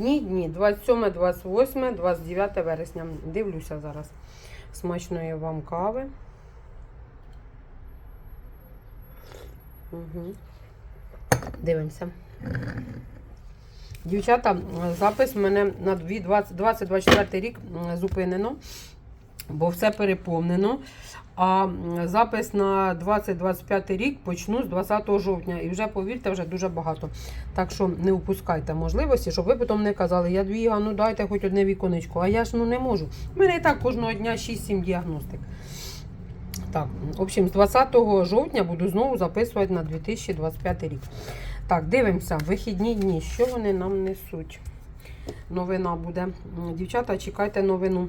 Дні, дні, 27, 28, 29 вересня. Дивлюся зараз. Смачної вам кави. Угу. Дивимося. Дівчата, запис мене на 2024 рік зупинено, бо все переповнено. А запис на 2025 рік почну з 20 жовтня. І вже, повірте, вже дуже багато. Так що не упускайте можливості, щоб ви потім не казали, я двіга, ну дайте хоч одне віконечко. А я ж ну не можу. У мене і так кожного дня 6-7 діагностик. Так, в общем, з 20 жовтня буду знову записувати на 2025 рік. Так, дивимося, вихідні дні. Що вони нам несуть? Новина буде. Дівчата, чекайте новину.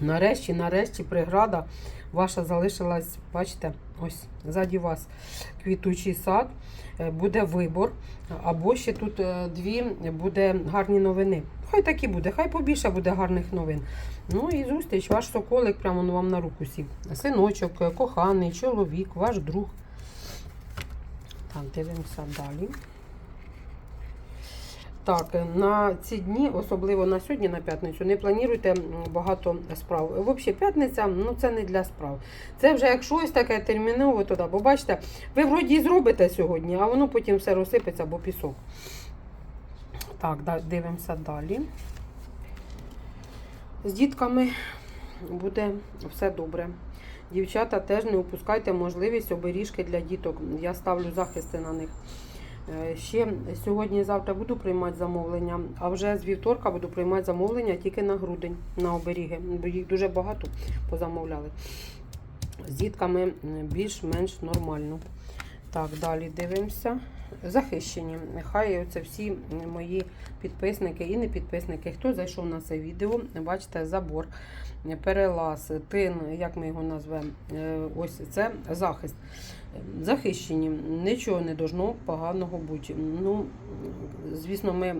Нарешті, нарешті, преграда ваша залишилась, бачите, ось ззаді вас квітучий сад, Е, буде вибор. Або ще тут е, дві буде гарні новини. Хай так і буде, хай побільше буде гарних новин. Ну і зустріч, ваш соколик прямо ну, вам на руку сів. Синочок, коханий, чоловік, ваш друг. Так, дивимося далі. Так, на ці дні, особливо на сьогодні, на п'ятницю, не плануйте багато справ. Взагалі, п'ятниця ну це не для справ. Це вже як щось таке терміново туди. Бо бачите, ви вроді і зробите сьогодні, а воно потім все розсипеться, бо пісок. Так, дивимося далі. З дітками буде все добре. Дівчата теж не упускайте можливість оберіжки для діток. Я ставлю захисти на них. Е, Ще сьогодні-завтра буду приймати замовлення, а вже з вівторка буду приймати замовлення тільки на грудень, на оберіги, бо їх дуже багато позамовляли. З дітками більш-менш нормально. Так, далі дивимося. Захищені. Нехай це всі мої підписники і не підписники. Хто зайшов на це відео, бачите, забор, перелаз, тин, як ми його назвемо. Е, Ось це захист. Захищені. Нічого не должно поганого бути. Ну, звісно, ми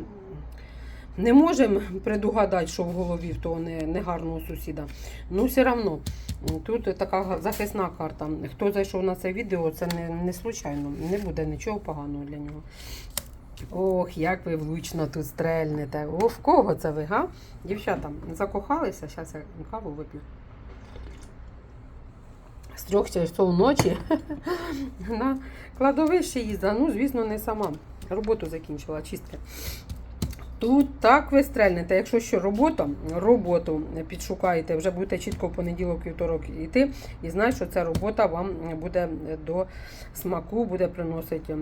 не можемо предугадати, що в голові в того не- негарного сусіда. Ну, все одно. Тут така захисна карта. Хто зайшов на це відео, це не, не случайно. Не буде нічого поганого для нього. Ох, як ви влучно тут стрельнете. О, в кого це ви, га? Дівчата, закохалися? Зараз я каву вип'ю. З трьох часов ночі на кладовище їздила. Ну, звісно, не сама. Роботу закінчила, чистки. Тут так ви стрельнете. Якщо що робота, роботу підшукаєте, вже будете чітко в понеділок, вівторок йти і знаєте, що ця робота вам буде до смаку, буде приносити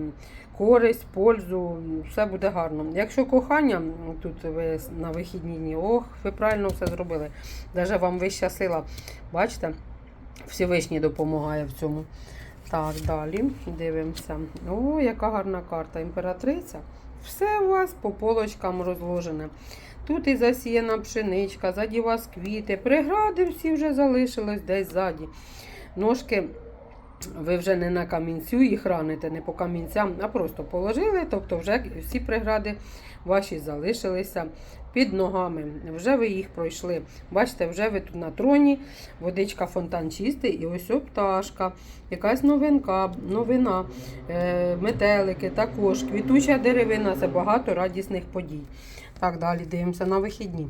користь, пользу, все буде гарно. Якщо кохання, тут ви на вихідні дні, ох, ви правильно все зробили. Навіть вам вища сила, бачите, Всевишній допомагає в цьому. Так, далі дивимося. О, яка гарна карта. Імператриця. Все у вас по полочкам розложене. Тут і засіяна пшеничка, ззаді вас квіти. пригради всі вже залишились десь ззаді. Ножки ви вже не на камінцю їх раните, не по камінцям, а просто положили. Тобто вже всі прегради ваші залишилися під ногами. Вже ви їх пройшли. Бачите, вже ви тут на троні, водичка фонтан чистий, і ось пташка, якась новинка, новина, е, метелики, також квітуча деревина це багато радісних подій. Так, далі дивимося на вихідні.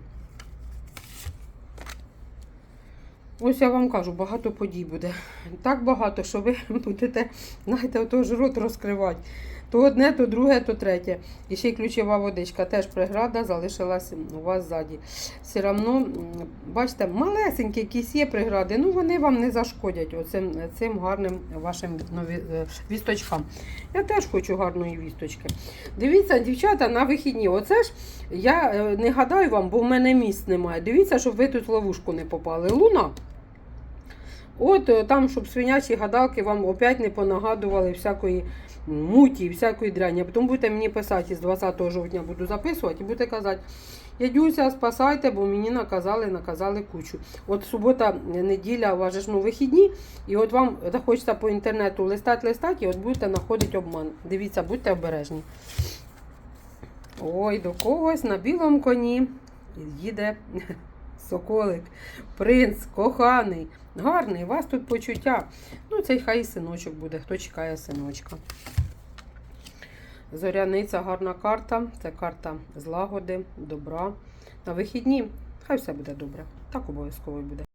Ось я вам кажу, багато подій буде. Так багато, що ви будете, знаєте, отож рот розкривати. То одне, то друге, то третє. І ще й ключова водичка, теж преграда залишилась у вас ззаді. Все одно, бачите, малесенькі якісь є прегради, ну вони вам не зашкодять оцим, цим гарним вашим е, вісточкам. Я теж хочу гарної вісточки. Дивіться, дівчата, на вихідні. Оце ж я е, не гадаю вам, бо в мене місць немає. Дивіться, щоб ви тут ловушку не попали. Луна. От е, там, щоб свинячі гадалки вам опять не понагадували всякої муті, всякої дряні. А Потім будете мені писати, з 20 жовтня буду записувати і будете казати, Ядюся, спасайте, бо мені наказали, наказали кучу. От субота, е, неділя, у вас же ж ну, вихідні, і от вам захочеться по інтернету листати, листати, і от будете знаходити обман. Дивіться, будьте обережні. Ой, до когось на білому коні їде соколик, принц, коханий, гарний, у вас тут почуття. Ну, цей хай і синочок буде, хто чекає синочка. Зоряниця гарна карта. Це карта злагоди, добра. На вихідні хай все буде добре. Так обов'язково буде.